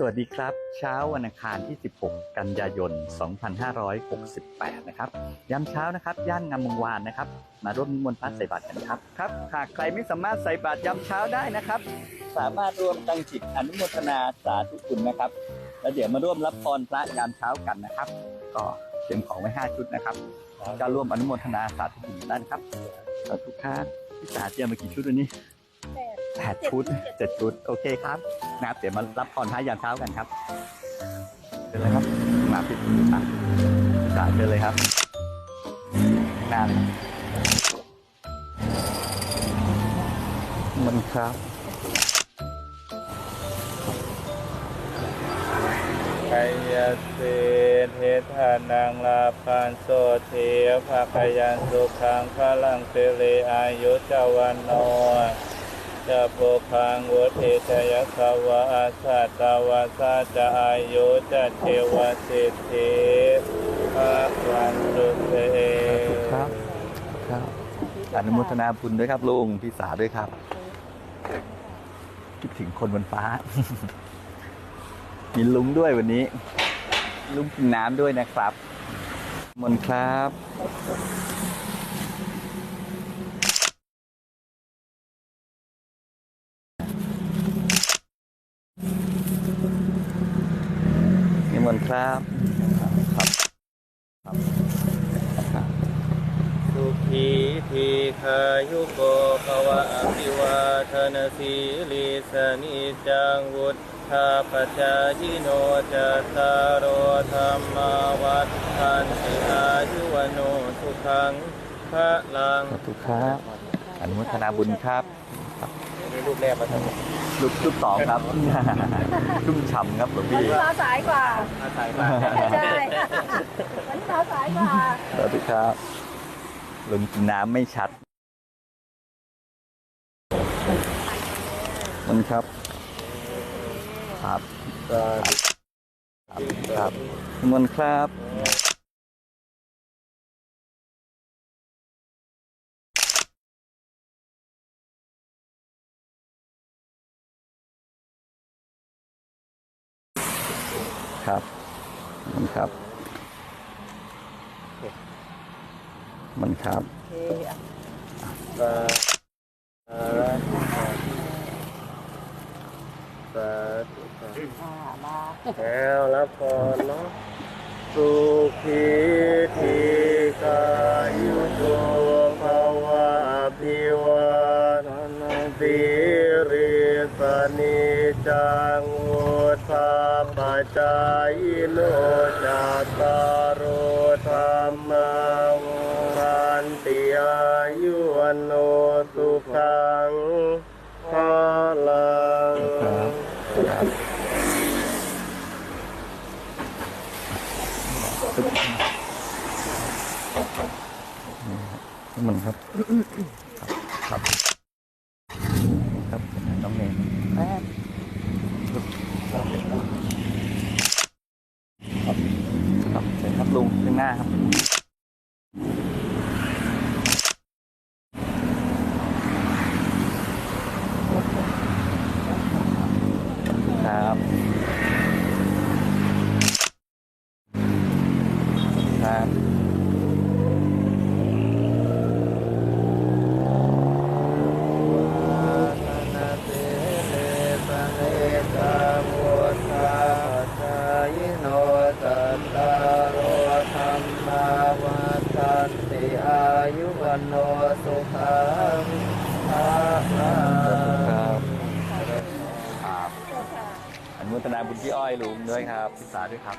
สวัสดีครับ เช้าวันอังคารที่ 16 กันยายน 2568 นะครับยามเช้านะครับ ย่านงามวงวานนะครับ มาร่วมนิมนต์พระใส่บาตรกันครับครับหากใครไม่สามารถใส่บาตรยามเช้าได้นะครับ สามารถร่วมตั้งจิตอนุโมทนาสาธุคุณนะครับ แล้วเดี๋ยวมาร่วมรับพรพระยามเช้ากันนะครับ ก็เตรียมของไว้ 5 ชุดนะครับก็ร่วมอนุโมทนาสาธุคุณได้นะครับสาธุครับพี่สาเตรียมมากี่ชุดวันนี้ แปดชุดเจ็ดชุด โอเคครับนะครับเดี๋ยวมารับพรพระยามเช้ากันครับเชิญเลยครับ มาปิดอะจ่ายเชิญเลยครับหน้าเลยมันครับกายเสเทธานังลาพันโสเทภาคยันสุขังพลังเสเลอายุจาวันโน จะโปคังวุเทจยสวะอาสาตาวาสาจะอายุจะเทวสิทธิภาวันสุเทครับครับอนุโมทนาบุญด้วยครับลุงพี่สาด้วยครับ คิดถึงคนบนฟ้า มีลุงด้วยวันนี้ ลุงกินน้ำด้วยนะครับมนครับ นิมนต์ ครับครับครับครับสุขีทีขายุโกภวะอภิวาทนาสีลิสนิจังวุธาปจายโนจัตตารโอธรรมาวัฏทันติอายุวโนสุขังพระลังสาธุครับอนุโมทนาบุญครับ นี่รูปแรกมาทำลูกลูกสองครับ ชุ่มฉ่ำครับหลวงวันพี่นี้มาสายกว่าอาศัยมาใช่วันนี้มาสายกว่าสวัสดีครับลุงกินน้ำไม่ชัดมันครับ ครับ ครับมนต์ครับ ครับมันครับมันครับสาสาธุสาธุแล้วแล้วพอเนาะสุขี จังวุธาปจายโนจัตตารโอธรรมังรันติอายุวันโนสุขังพลังมันครับ ครับน้องเนยแป๊บครับครับเชิญครับลุงข้างหน้าครับ ครับ ครับ นาเตเลสะเลกามุทาจายโนตัตตารโอธรรมาวัฏันติอายุวันโนสุขังภาลัง ครับครับอนุโมทนาบุญพี่อ้อยลุงด้วยครับพิสาด้วยครับ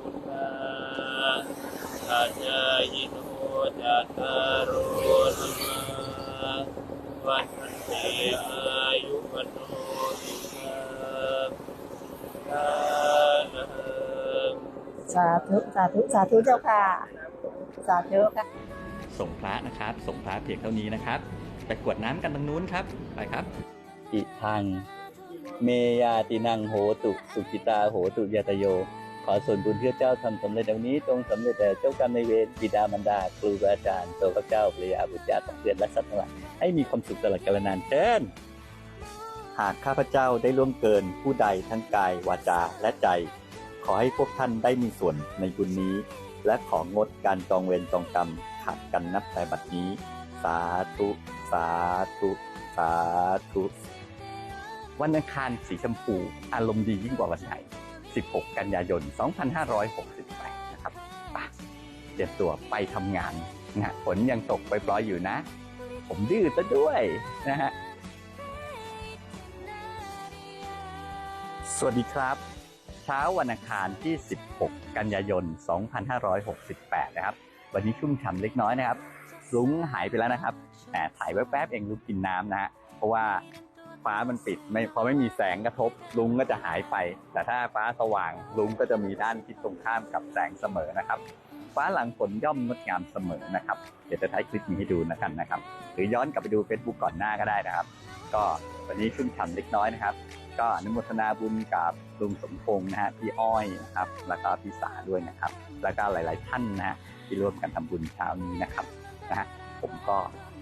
สาธุสาธุสาธุเจ้าค่ะสสาธุค่ะ ส่งพระนะครับ ส่งพระเพียงเท่านี้นะครับ ไปกรวดน้ำกันตรงนู้นครับ ไปครับ อิทัง เมยาตินังโหตุสุกิตาโหตุยาตโย ขอส่วนบุญที่เจ้าทำสำเร็จดังนี้จงสำเร็จแด่เจ้ากรรมในายเวรบิดามารดา ครูบาอาจารย์ตัวพระเจ้าภรรยาบุตรญาติเพื่อนและสัตว์ทั้งหลายให้มีความสุขตลอดกาลนานเชิญหากข้าพเจ้าได้ล่วงเกินผู้ใดทั้งกายวาจาและใจ ขอให้พวกท่านได้มีส่วนในบุญนี้ และของงดการจองเวรจองกรรมขาดกันนับแต่บัดนี้ สาธุ สาธุ สาธุ วันอังคารสีชมพู อารมณ์ดียิ่งกว่าวันไหน 16 กันยายน 2568 นะครับไปเตรียมตัวไปทำงานนะฮะฝนยังตกปล่อยๆอยู่นะ ผมดื้อซะด้วยนะฮะสวัสดีครับ เช้าวันอังคารที่ 16 กันยายน 2568 นะครับ วันนี้ชุ่มฉ่ำเล็กน้อยนะครับ ลุงหายไปแล้วนะครับแหมถ่ายแวบๆเองลุงกินน้ำนะฮะ เพราะว่าฟ้ามันปิดไม่พอไม่มีแสงกระทบ ลุงก็จะหายไป แต่ถ้าฟ้าสว่างลุงก็จะมีด้านที่ตรงข้ามกับแสงเสมอนะครับ ฟ้าหลังฝนย่อมงดงามเสมอนะครับ เดี๋ยวจะท้ายคลิปนี้ให้ดูนะครับนะครับ หรือย้อนกลับไปดู Facebook ก่อนหน้าก็ได้นะครับ ก็วันนี้ชุ่มฉ่ำเล็กน้อยนะครับ ก็อนุโมทนาบุญกับลุงสมพงษ์นะฮะพี่อ้อยนะครับแล้วก็พี่สาด้วยนะครับ แล้วก็หลาย ๆ ท่านนะฮะที่ร่วมกันทำบุญเช้านี้นะครับนะฮะผมก็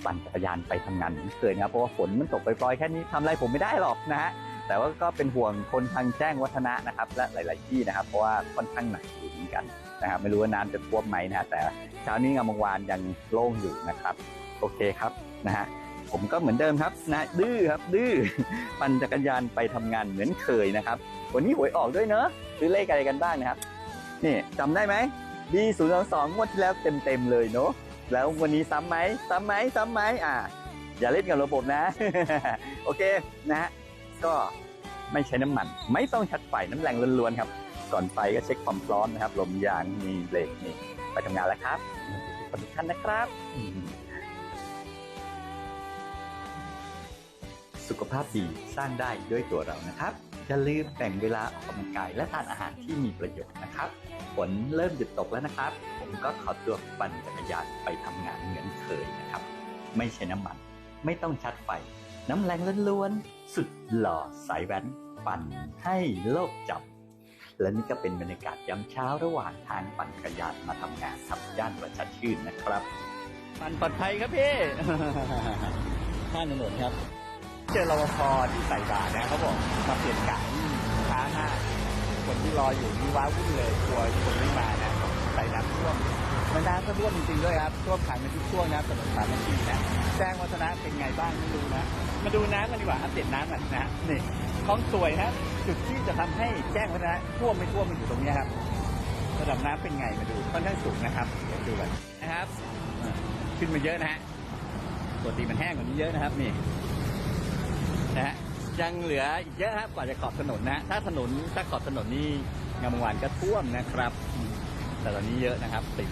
ปั่นจักรยานไปทำงานเหมือนเคยนะครับเพราะว่าฝนมันตกปล่อยๆแค่นี้ทำอะไรผมไม่ได้หรอกนะฮะแต่ว่าก็เป็นห่วงคนทางแจ้งวัฒนะนะครับ และหลาย ๆ ที่นะครับ เพราะว่าค่อนข้างหนักอยู่เหมือนกันนะครับไม่รู้ว่าน้ำจะท่วมไหมนะฮะแต่เช้านี้งามวงวานยังโล่งอยู่นะครับ โอเคครับนะฮะ ผมก็เหมือนเดิมครับนะดื้อครับดื้อปั่นจักรยานไปทำงานเหมือนเคยนะครับ วันนี้หวยออกด้วยเนอะซื้อเลขอะไรกันบ้างนะครับ นี่จำได้ไหมดีศูนย์สองสองงวดที่แล้วเต็มๆเลยเนอะแล้ววันนี้ซ้ำไหมซ้ำไหมซ้ำไหมอ่า อย่าเล่นกับระบบนะ โอเคนะฮะก็ไม่ใช้น้ำมัน ไม่ต้องชัดไฟน้ำแรงล้วนๆครับ ก่อนไปก็เช็คความพร้อมนะครับลมยางมีเบรกนี่ไปทำงานแล้วครับขอบคุณท่านนะครับ สุขภาพดีสร้างได้ด้วยตัวเรานะครับ อย่าลืมแบ่งเวลาออกกำลังกายและทานอาหารที่มีประโยชน์นะครับ ฝนเริ่มหยุดตกแล้วนะครับ ผมก็ขอตัวปั่นจักรยานไปทำงานเหมือนเคยนะครับ ไม่ใช่น้ำมัน ไม่ต้องชัดไฟ น้ำแรงล้วนๆ สุดหล่อสายแว้น ปั่นให้โลกจำและนี่ก็เป็นบรรยากาศยามเช้าระหว่างทางปั่นจักรยานมาทำงานครับย่านประชาชื่นนะครับ ปั่นปลอดภัยครับพี่ข้างถนนครับ เจอรปภที่ใส่บาตรนะเขาบอกมาเปลี่ยนกะนี่ช้ามากคนที่รออยู่นี่ว้าวุ่นเลยกลัวคนไม่มานะใส่น้ำท่วมมันน้ำก็ท่วมจริงๆด้วยครับท่วมขังในทุกช่วงนะถนนสามนาทีนะแจ้งวัฒนะเป็นไงบ้างไม่รู้นะมาดูน้ำกันดีกว่าอัปเดตน้ำกันนะนี่คลองสวยนะจุดที่จะทำให้แจ้งวัฒนะท่วมไม่ท่วมมันอยู่ตรงนี้ครับระดับน้ำเป็นไงมาดูค่อนข้างสูงนะครับเดี๋ยวดูกันนะครับ ขึ้นมาเยอะนะฮะปกติมันแห้งกว่านี้เยอะนะครับนี่ นะฮะยังเหลืออีกเยอะครับกว่าจะขอบถนนนะถ้าถนนถ้าขอบถนนนี่งามวงวานก็ท่วมนะครับ แต่ตอนนี้เยอะนะครับติด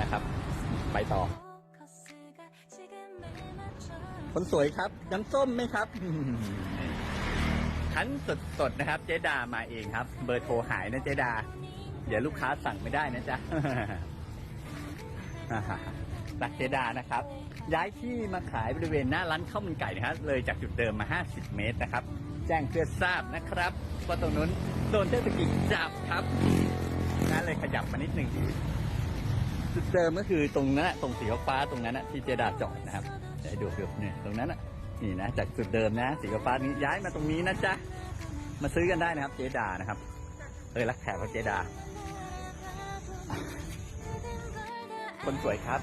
นะครับ ไปต่อ คนสวยครับน้ำส้มไหมครับคั้นสดๆนะครับ เจดามาเองครับ เบอร์โทรหายนะเจดา เดี๋ยวลูกค้าสั่งไม่ได้นะจ๊ะรักเจดานะครับ ย้ายที่มาขายบริเวณหน้าร้านข้าวมันไก่นะครับเลยจากจุดเดิมมา 50 เมตรนะครับ แจ้งเพื่อทราบนะครับว่าตรงนู้นโดนเทศกิจจับครับนั่นเลยขยับมานิดหนึ่งจุดเดิมก็คือตรงนั้นตรงสีฟ้าตรงนั้นที่เจดาจอดนะครับเดี๋ยวให้ดูเนี่ยตรงนั้นนี่นะจากจุดเดิมนะ สีฟ้านี้ย้ายมาตรงนี้นะจ๊ะมาซื้อกันได้นะครับ เจดานะครับเออรักแขกว่าเจดาคนสวยครับ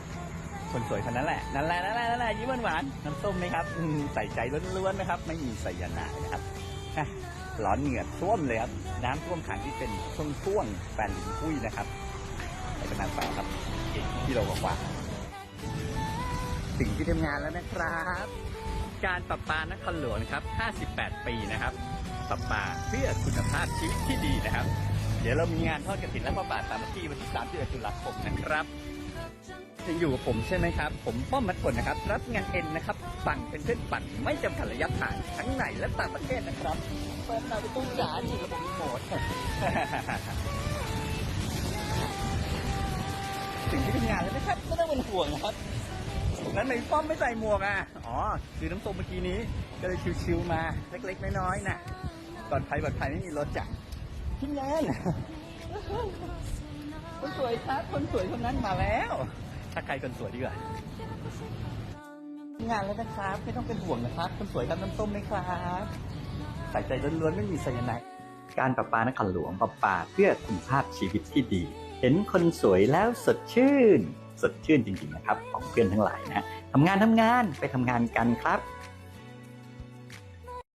คนสวยคนนั้นแหละ นั่นแหละ นั่นแหละ นั่นแหละ ยิ้มหวานๆน้ำส้มไหมครับอืมใส่ใจล้วนๆนะครับ ไม่มีไซยาไนด์นะครับอะร้อนเหงื่อท่วมเลยครับ น้ำท่วมขังที่เป็นช่วงช่วงๆแฟนลินพุ้ยนะครับไปเป็นนางสาวครับอีกกิโลกว่าๆถึงที่ทำงานแล้วนะครับ การประปานครหลวงนะครับ 58 ปีนะครับประปาเพื่อคุณภาพชีวิตที่ดีนะครับ เดี๋ยวเรามีงานทอดกระถินและพระบาทสามัคคีวันที่ 31 ตุลาคมนะครับ ยังอยู่กับผมใช่ไหมครับ ผมป้อมมัดผลนะครับ รับงานเอ็นนะครับ ปั่นเป็นเส้นปั่นไม่จำกัดระยะทางทั้งในและต่างประเทศนะครับ เปิดมาเป็นตู้จ๋านี่ระบบรีโมทถึงถึงที่ทำงานแล้วนะครับ ไม่ต้องเป็นห่วงครับนั้นไหนป้อมไม่ใส่หมวกอะ อ๋อ คือน้ำส้มเมื่อกี้นี้ ก็เลยชิวๆมา เล็กๆ น้อยๆนะปลอดภัยปลอดภัยไม่มีรถจ้ะพี่แนนคนสวยครับ คนสวยคนนั้นมาแล้ว ถ้าใครคนสวยดีกว่างานแล้วนะครับไม่ต้องเป็นห่วงนะครับคนสวยครับน้ำส้มไหมครับใส่ใจล้วนๆไม่มีไซยาไนด์การประปานครหลวงประปาเพื่อคุณภาพชีวิตที่ดี เห็นคนสวยแล้วสดชื่น สดชื่นจริงๆนะครับ ของเพื่อนทั้งหลายนะทำงานทำงานไปทำงานกันครับ